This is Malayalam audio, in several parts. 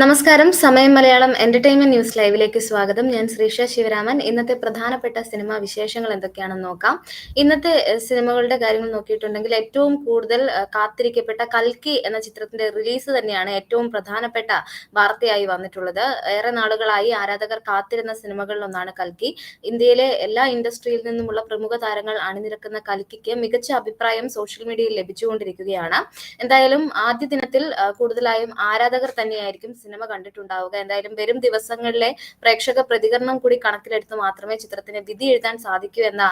നമസ്കാരം. സമയം മലയാളം എന്റർടൈൻമെന്റ് ന്യൂസ് ലൈവിലേക്ക് സ്വാഗതം. ഞാൻ ശ്രീഷ ശിവരാമൻ. ഇന്നത്തെ പ്രധാനപ്പെട്ട സിനിമാ വിശേഷങ്ങൾ എന്തൊക്കെയാണെന്ന് നോക്കാം. ഇന്നത്തെ സിനിമകളുടെ കാര്യങ്ങൾ നോക്കിയിട്ടുണ്ടെങ്കിൽ ഏറ്റവും കൂടുതൽ കാത്തിരിക്കപ്പെട്ട കൽക്കി എന്ന ചിത്രത്തിന്റെ റിലീസ് തന്നെയാണ് ഏറ്റവും പ്രധാനപ്പെട്ട വാർത്തയായി വന്നിട്ടുള്ളത്. ഏറെ നാളുകളായി ആരാധകർ കാത്തിരുന്ന സിനിമകളിൽ ഒന്നാണ് കൽക്കി. ഇന്ത്യയിലെ എല്ലാ ഇൻഡസ്ട്രിയിൽ നിന്നുമുള്ള പ്രമുഖ താരങ്ങൾ അണിനിരക്കുന്ന കൽക്കിക്ക് മികച്ച അഭിപ്രായം സോഷ്യൽ മീഡിയയിൽ ലഭിച്ചുകൊണ്ടിരിക്കുകയാണ്. എന്തായാലും ആദ്യ ദിനത്തിൽ കൂടുതലായും ആരാധകർ തന്നെയായിരിക്കും സിനിമ കണ്ടിട്ടുണ്ടാവുക. എന്തായാലും വരും ദിവസങ്ങളിലെ പ്രേക്ഷക പ്രതികരണം കൂടി കണക്കിലെടുത്ത് മാത്രമേ ചിത്രത്തിന് വിധി എഴുതാൻ സാധിക്കൂ എന്ന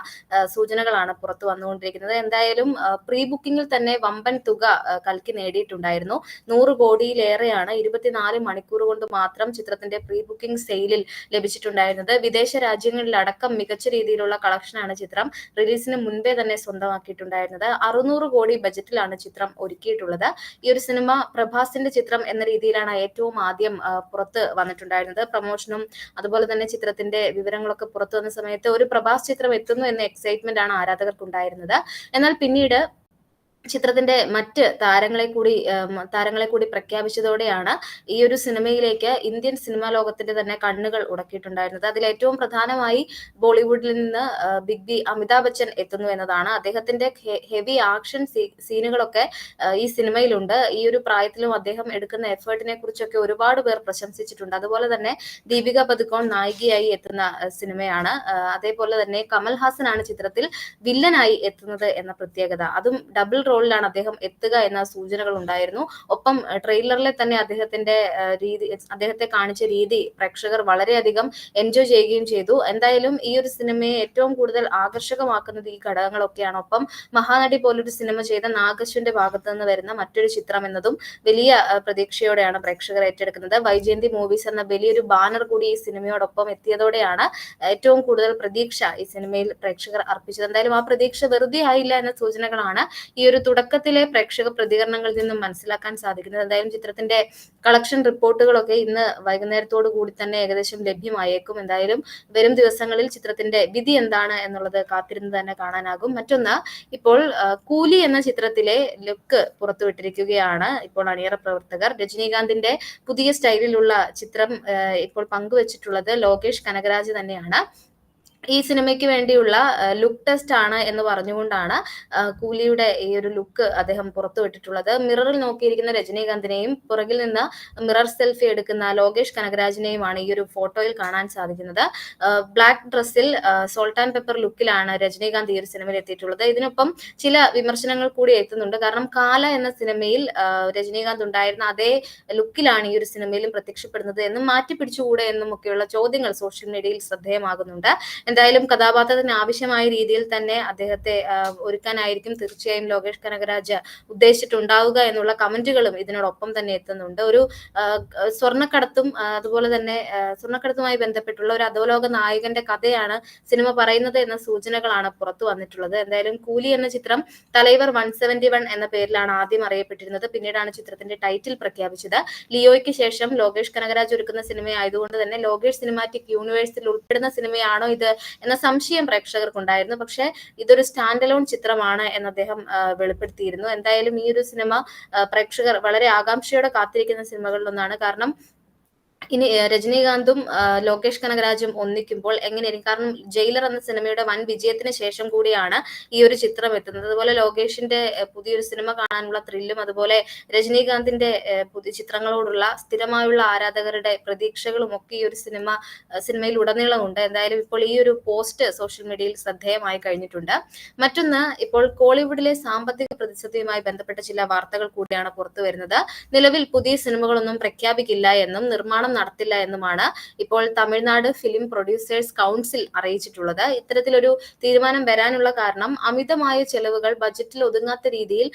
സൂചനകളാണ് പുറത്തു വന്നുകൊണ്ടിരിക്കുന്നത്. എന്തായാലും പ്രീ ബുക്കിംഗിൽ തന്നെ വമ്പൻ തുക കൽക്കി നേടിയിട്ടുണ്ടായിരുന്നു. നൂറ് കോടിയിലേറെയാണ് ഇരുപത്തിനാല് മണിക്കൂർ കൊണ്ട് മാത്രം ചിത്രത്തിന്റെ പ്രീ ബുക്കിംഗ് സെയിലിൽ ലഭിച്ചിട്ടുണ്ടായിരുന്നത്. വിദേശ രാജ്യങ്ങളിലടക്കം മികച്ച രീതിയിലുള്ള കളക്ഷനാണ് ചിത്രം. റിലീസിന് മുൻപേ തന്നെ സ്വന്തമാക്കിയിട്ടുണ്ടായിരുന്നത്. അറുന്നൂറ് കോടി ബജറ്റിലാണ് ചിത്രം ഒരുക്കിയിട്ടുള്ളത്. ഈ ഒരു സിനിമ പ്രഭാസിന്റെ ചിത്രം എന്ന രീതിയിലാണ് ഏറ്റവും ആദ്യം പുറത്ത് വന്നിട്ടുണ്ടായിരുന്നത്. പ്രമോഷനും അതുപോലെ തന്നെ ചിത്രത്തിന്റെ വിവരങ്ങളൊക്കെ പുറത്തു വന്ന സമയത്ത് ഒരു പ്രഭാസ് ചിത്രം എത്തുന്നു എന്ന എക്സൈറ്റ്മെന്റ് ആണ് ആരാധകർക്ക് ഉണ്ടായിരുന്നത് എന്നാൽ പിന്നീട് ചിത്രത്തിന്റെ മറ്റ് താരങ്ങളെ കൂടി താരങ്ങളെ കൂടി പ്രഖ്യാപിച്ചതോടെയാണ് ഈ ഒരു സിനിമയിലേക്ക് ഇന്ത്യൻ സിനിമാ ലോകത്തിന്റെ തന്നെ കണ്ണുകൾ ഉടക്കിയിട്ടുണ്ടായിരുന്നത്. അതിൽ ഏറ്റവും പ്രധാനമായി ബോളിവുഡിൽ നിന്ന് ബിഗ് ബി അമിതാഭ് ബച്ചൻ എത്തുന്നു എന്നതാണ്. അദ്ദേഹത്തിന്റെ ഹെവി ആക്ഷൻ സീനുകളൊക്കെ ഈ സിനിമയിലുണ്ട്. ഈ ഒരു പ്രായത്തിലും അദ്ദേഹം എടുക്കുന്ന എഫേർട്ടിനെ കുറിച്ചൊക്കെ ഒരുപാട് പേർ പ്രശംസിച്ചിട്ടുണ്ട്. അതുപോലെ തന്നെ ദീപിക പതുക്കോൺ നായികയായി എത്തുന്ന സിനിമയാണ്. അതേപോലെ തന്നെ കമൽഹാസനാണ് ചിത്രത്തിൽ വില്ലനായി എത്തുന്നത് എന്ന പ്രത്യേകത. അതും ഡബിൾ റോളിലാണ് അദ്ദേഹം എത്തുക എന്ന സൂചനകൾ ഉണ്ടായിരുന്നു. ഒപ്പം ട്രെയിലറിലെ തന്നെ അദ്ദേഹത്തിന്റെ രീതി അദ്ദേഹത്തെ കാണിച്ച രീതി പ്രേക്ഷകർ വളരെയധികം എൻജോയ് ചെയ്യുകയും ചെയ്തു. എന്തായാലും ഈ ഒരു സിനിമയെ ഏറ്റവും കൂടുതൽ ആകർഷകമാക്കുന്നത് ഈ ഘടകങ്ങളൊക്കെയാണ്. ഒപ്പം മഹാനടി പോലൊരു സിനിമ ചെയ്ത നാഗശ്വന്റെ ഭാഗത്ത് നിന്ന് വരുന്ന മറ്റൊരു ചിത്രം എന്നതും വലിയ പ്രതീക്ഷയോടെയാണ് പ്രേക്ഷകർ ഏറ്റെടുക്കുന്നത്. വൈജയന്തി മൂവീസ് എന്ന വലിയൊരു ബാനർ കൂടി ഈ സിനിമയോടൊപ്പം എത്തിയതോടെയാണ് ഏറ്റവും കൂടുതൽ പ്രതീക്ഷ ഈ സിനിമയിൽ പ്രേക്ഷകർ അർപ്പിച്ചത്. എന്തായാലും ആ പ്രതീക്ഷ വെറുതെ ആയില്ല എന്ന സൂചനകളാണ് ഈ ഒരു തുടക്കത്തിലെ പ്രേക്ഷക പ്രതികരണങ്ങളിൽ നിന്നും മനസ്സിലാക്കാൻ സാധിക്കുന്നത്. എന്തായാലും ചിത്രത്തിന്റെ കളക്ഷൻ റിപ്പോർട്ടുകളൊക്കെ ഇന്ന് വൈകുന്നേരത്തോടു കൂടി തന്നെ ഏകദേശം ലഭ്യമായേക്കും. എന്തായാലും വരും ദിവസങ്ങളിൽ ചിത്രത്തിന്റെ വിധി എന്താണ് എന്നുള്ളത് കാത്തിരുന്ന് തന്നെ കാണാനാകും. മറ്റൊന്ന് ഇപ്പോൾ കൂലി എന്ന ചിത്രത്തിലെ ലുക്ക് പുറത്തുവിട്ടിരിക്കുകയാണ് ഇപ്പോൾ അണിയറ പ്രവർത്തകർ. രജനീകാന്തിന്റെ പുതിയ സ്റ്റൈലിലുള്ള ചിത്രം ഇപ്പോൾ പങ്കുവച്ചിട്ടുള്ളത് ലോകേഷ് കനകരാജ് തന്നെയാണ്. ഈ സിനിമയ്ക്ക് വേണ്ടിയുള്ള ലുക്ക് ടെസ്റ്റ് ആണ് എന്ന് പറഞ്ഞുകൊണ്ടാണ് കൂലിയുടെ ഈ ഒരു ലുക്ക് അദ്ദേഹം പുറത്തുവിട്ടിട്ടുള്ളത് മിററിൽ നോക്കിയിരിക്കുന്ന രജനീകാന്തിനെയും പുറകിൽ നിന്ന് മിറർ സെൽഫി എടുക്കുന്ന ലോകേഷ് കനകരാജിനെയുമാണ് ഈ ഒരു ഫോട്ടോയിൽ കാണാൻ സാധിക്കുന്നത്. ബ്ലാക്ക് ഡ്രസ്സിൽ സോൾട്ട് ആൻഡ് പെപ്പർ ലുക്കിലാണ് രജനീകാന്ത് ഈ ഒരു സിനിമയിൽ എത്തിയിട്ടുള്ളത്. ഇതിനൊപ്പം ചില വിമർശനങ്ങൾ കൂടി എത്തുന്നുണ്ട്. കാരണം കാല എന്ന സിനിമയിൽ രജനീകാന്ത് ഉണ്ടായിരുന്ന അതേ ലുക്കിലാണ് ഈ ഒരു സിനിമയിലും പ്രത്യക്ഷപ്പെടുന്നത് എന്നും മാറ്റി പിടിച്ചുകൂടെ എന്നും ഒക്കെയുള്ള ചോദ്യങ്ങൾ സോഷ്യൽ മീഡിയയിൽ ശ്രദ്ധേയമാകുന്നുണ്ട്. എന്തായാലും കഥാപാത്രത്തിന് ആവശ്യമായ രീതിയിൽ തന്നെ അദ്ദേഹത്തെ ഒരുക്കാനായിരിക്കും തീർച്ചയായും ലോകേഷ് കനകരാജ് ഉദ്ദേശിച്ചിട്ടുണ്ടാവുക എന്നുള്ള കമന്റുകളും ഇതിനോടൊപ്പം തന്നെ എത്തുന്നുണ്ട്. ഒരു സ്വർണക്കടത്തും അതുപോലെ തന്നെ സ്വർണക്കടത്തുമായി ബന്ധപ്പെട്ടുള്ള ഒരു അധോലോക നായകന്റെ കഥയാണ് സിനിമ പറയുന്നത് എന്ന സൂചനകളാണ് പുറത്തു വന്നിട്ടുള്ളത്. എന്തായാലും കൂലി എന്ന ചിത്രം തലൈവർ വൺ സെവന്റി വൺ എന്ന പേരിലാണ് ആദ്യം അറിയപ്പെട്ടിരുന്നത്. പിന്നീടാണ് ചിത്രത്തിന്റെ ടൈറ്റിൽ പ്രഖ്യാപിച്ചത്. ലിയോയ്ക്ക് ശേഷം ലോകേഷ് കനകരാജ് ഒരുക്കുന്ന സിനിമയായതുകൊണ്ട് തന്നെ ലോകേഷ് സിനിമാറ്റിക് യൂണിവേഴ്സിൽ ഉൾപ്പെടുന്ന സിനിമയാണോ ഇത് എന്ന സംശയം പ്രേക്ഷകർക്കുണ്ടായിരുന്നു. പക്ഷെ ഇതൊരു സ്റ്റാൻഡ് അലോൺ ചിത്രമാണ് എന്ന് അദ്ദേഹം വെളിപ്പെടുത്തിയിരുന്നു. എന്തായാലും ഈ ഒരു സിനിമ പ്രേക്ഷകർ വളരെ ആകാംക്ഷയോടെ കാത്തിരിക്കുന്ന സിനിമകളിലൊന്നാണ്. കാരണം ഇനി രജനീകാന്തും ലോകേഷ് കനകരാജും ഒന്നിക്കുമ്പോൾ എങ്ങനെയായിരിക്കും? കാരണം ജയിലർ എന്ന സിനിമയുടെ വൻ വിജയത്തിന് ശേഷം കൂടിയാണ് ഈ ഒരു ചിത്രം എത്തുന്നത്. അതുപോലെ ലോകേഷിന്റെ പുതിയൊരു സിനിമ കാണാനുള്ള ത്രില്ലും അതുപോലെ രജനീകാന്തിന്റെ പുതിയ ചിത്രങ്ങളോടുള്ള സ്ഥിരമായുള്ള ആരാധകരുടെ പ്രതീക്ഷകളും ഒക്കെ ഈ ഒരു സിനിമ സിനിമയിൽ ഉടനീളം ഉണ്ട് എന്തായാലും ഇപ്പോൾ ഈ ഒരു പോസ്റ്റ് സോഷ്യൽ മീഡിയയിൽ ശ്രദ്ധേയമായി കഴിഞ്ഞിട്ടുണ്ട്. മറ്റൊന്ന് ഇപ്പോൾ കോളിവുഡിലെ സാമ്പത്തിക പ്രതിസന്ധിയുമായി ബന്ധപ്പെട്ട ചില വാർത്തകൾ കൂടിയാണ് പുറത്തു വരുന്നത് നിലവിൽ പുതിയ സിനിമകളൊന്നും പ്രഖ്യാപിക്കില്ല എന്നും നിർമ്മാണം നടത്തില്ല എന്നുമാണ് ഇപ്പോൾ തമിഴ്നാട് ഫിലിം പ്രൊഡ്യൂസേഴ്സ് കൗൺസിൽ അറിയിച്ചിട്ടുള്ളത്. ഇത്തരത്തിലൊരു തീരുമാനം വരാനുള്ള കാരണം അമിതമായ ചെലവുകൾ ബജറ്റിൽ ഒതുങ്ങാത്ത രീതിയിൽ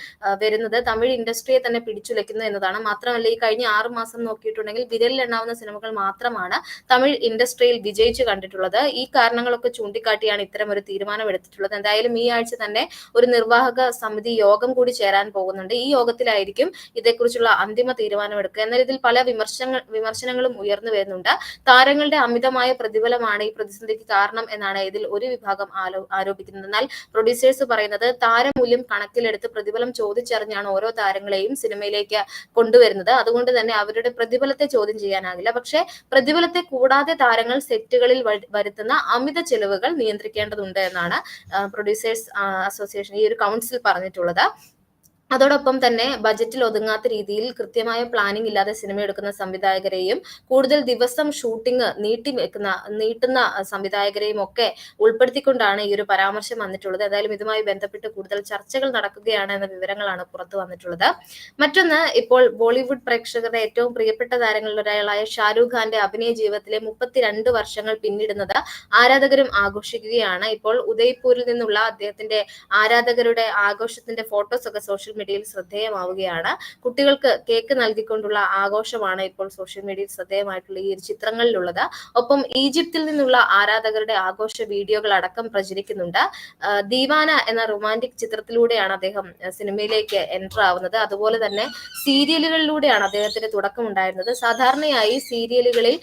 വരുന്നത് തമിഴ് ഇൻഡസ്ട്രിയെ തന്നെ പിടിച്ചുലയ്ക്കുന്നു എന്നതാണ്. മാത്രമല്ല ഈ കഴിഞ്ഞ ആറു മാസം നോക്കിയിട്ടുണ്ടെങ്കിൽ വിരലിലെണ്ണാവുന്ന സിനിമകൾ മാത്രമാണ് തമിഴ് ഇൻഡസ്ട്രിയിൽ വിജയിച്ചു കണ്ടിട്ടുള്ളത്. ഈ കാരണങ്ങളൊക്കെ ചൂണ്ടിക്കാട്ടിയാണ് ഇത്തരം ഒരു തീരുമാനം എടുത്തിട്ടുള്ളത്. എന്തായാലും ഈ ആഴ്ച തന്നെ ഒരു നിർവാഹക സമിതി യോഗം കൂടി ചേരാൻ പോകുന്നുണ്ട്. ഈ യോഗത്തിലായിരിക്കും ഇതേക്കുറിച്ചുള്ള അന്തിമ തീരുമാനം എടുക്കുക. എന്നാൽ ഇതിൽ പല വിമർശനങ്ങൾ വിമർശനങ്ങളും ഉയർന്നു വരുന്നുണ്ട്. താരങ്ങളുടെ അമിതമായ പ്രതിഫലമാണ് ഈ പ്രതിസന്ധിക്ക് കാരണം എന്നാണ് ഇതിൽ ഒരു വിഭാഗം ആരോപിക്കുന്നത്. എന്നാൽ പ്രൊഡ്യൂസേഴ്സ് പറയുന്നത് താരമൂല്യം കണക്കിലെടുത്ത് പ്രതിഫലം ചോദിച്ചറിഞ്ഞാണ് ഓരോ താരങ്ങളെയും സിനിമയിലേക്ക് കൊണ്ടുവരുന്നത്. അതുകൊണ്ട് തന്നെ അവരുടെ പ്രതിഫലത്തെ ചോദ്യം ചെയ്യാനാകില്ല. പക്ഷേ പ്രതിഫലത്തെ കൂടാതെ താരങ്ങൾ സെറ്റുകളിൽ വരുത്തുന്ന അമിത ചെലവുകൾ നിയന്ത്രിക്കേണ്ടതുണ്ട് എന്നാണ് പ്രൊഡ്യൂസേഴ്സ് അസോസിയേഷൻ ഈ ഒരു കൗൺസിൽ പറഞ്ഞിട്ടുള്ളത്. അതോടൊപ്പം തന്നെ ബജറ്റിൽ ഒതുങ്ങാത്ത രീതിയിൽ കൃത്യമായ പ്ലാനിംഗ് ഇല്ലാതെ സിനിമ എടുക്കുന്ന സംവിധായകരെയും കൂടുതൽ ദിവസം ഷൂട്ടിംഗ് നീട്ടി വെക്കുന്ന നീട്ടുന്ന സംവിധായകരെയും ഒക്കെ ഉൾപ്പെടുത്തിക്കൊണ്ടാണ് ഈ ഒരു പരാമർശം വന്നിട്ടുള്ളത്. ഏതായാലും ഇതുമായി ബന്ധപ്പെട്ട് കൂടുതൽ ചർച്ചകൾ നടക്കുകയാണ് എന്ന വിവരങ്ങളാണ് പുറത്തു വന്നിട്ടുള്ളത്. മറ്റൊന്ന് ഇപ്പോൾ ബോളിവുഡ് പ്രേക്ഷകരുടെ ഏറ്റവും പ്രിയപ്പെട്ട താരങ്ങളിൽ ഒരാളായ ഷാരൂഖ് ഖാന്റെ അഭിനയ ജീവിതത്തിലെ മുപ്പത്തിരണ്ട് വർഷങ്ങൾ പിന്നിടുന്നത് ആരാധകരും ആഘോഷിക്കുകയാണ്. ഇപ്പോൾ ഉദയ്പൂരിൽ നിന്നുള്ള അദ്ദേഹത്തിന്റെ ആരാധകരുടെ ആഘോഷത്തിന്റെ ഫോട്ടോസ് ഒക്കെ സോഷ്യൽ മീഡിയയിൽ ശ്രദ്ധേയമാവുകയാണ്. കുട്ടികൾക്ക് കേക്ക് നൽകിക്കൊണ്ടുള്ള ആഘോഷമാണ് ഇപ്പോൾ സോഷ്യൽ മീഡിയയിൽ ശ്രദ്ധേയമായിട്ടുള്ള ഈ ചിത്രങ്ങളിലുള്ളത്. ഒപ്പം ഈജിപ്തിൽ നിന്നുള്ള ആരാധകരുടെ ആഘോഷ വീഡിയോകൾ അടക്കം പ്രചരിക്കുന്നുണ്ട്. ദീവാന എന്ന റൊമാന്റിക് ചിത്രത്തിലൂടെയാണ് അദ്ദേഹം സിനിമയിലേക്ക് എന്റർ ആവുന്നത്. അതുപോലെ തന്നെ സീരിയലുകളിലൂടെയാണ് അദ്ദേഹത്തിന്റെ തുടക്കം ഉണ്ടായിരുന്നത്. സാധാരണയായി സീരിയലുകളിൽ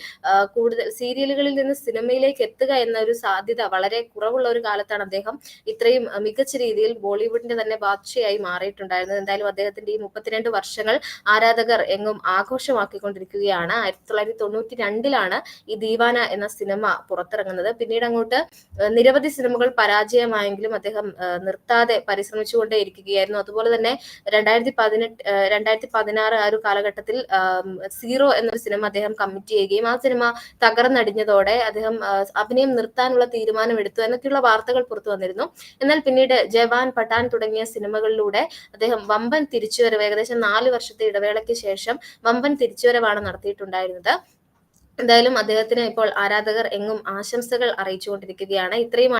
കൂടുതൽ സീരിയലുകളിൽ നിന്ന് സിനിമയിലേക്ക് എത്തുക എന്ന ഒരു സാധ്യത വളരെ കുറവുള്ള ഒരു കാലത്താണ് അദ്ദേഹം ഇത്രയും മികച്ച രീതിയിൽ ബോളിവുഡിന്റെ തന്നെ ബാദ്ഷയായി മാറിയിട്ടുണ്ടായിരുന്നത്. എന്തായാലും അദ്ദേഹത്തിന്റെ ഈ മുപ്പത്തിരണ്ട് വർഷങ്ങൾ ആരാധകർ എങ്ങും ആഘോഷമാക്കിക്കൊണ്ടിരിക്കുകയാണ്. ആയിരത്തി തൊള്ളായിരത്തി തൊണ്ണൂറ്റി രണ്ടിലാണ് ഈ ദീവാന എന്ന സിനിമ പുറത്തിറങ്ങുന്നത്. പിന്നീട് അങ്ങോട്ട് നിരവധി സിനിമകൾ പരാജയമായെങ്കിലും അദ്ദേഹം നിർത്താതെ പരിശ്രമിച്ചുകൊണ്ടേ ഇരിക്കുകയായിരുന്നു. അതുപോലെ തന്നെ രണ്ടായിരത്തി പതിനെട്ട് രണ്ടായിരത്തി പതിനാറ് ആ ഒരു കാലഘട്ടത്തിൽ സീറോ എന്നൊരു സിനിമ അദ്ദേഹം കമ്മിറ്റ് ചെയ്യുകയും ആ സിനിമ തകർന്നടിഞ്ഞതോടെ അദ്ദേഹം അഭിനയം നിർത്താനുള്ള തീരുമാനം എടുത്തു എന്നൊക്കെയുള്ള വാർത്തകൾ പുറത്തു വന്നിരുന്നു. എന്നാൽ പിന്നീട് ജവാൻ പഠാൻ തുടങ്ങിയ സിനിമകളിലൂടെ അദ്ദേഹം വമ്പൻ തിരിച്ചുവരവ് ഏകദേശം നാല് വർഷത്തെ ഇടവേളയ്ക്ക് ശേഷം വമ്പൻ തിരിച്ചുവരവാണ് നടത്തിയിട്ടുണ്ടായിരുന്നത്. എന്തായാലും അദ്ദേഹത്തിന് ഇപ്പോൾ ആരാധകർ എങ്ങും ആശംസകൾ അറിയിച്ചുകൊണ്ടിരിക്കുകയാണ്. ഇത്രയും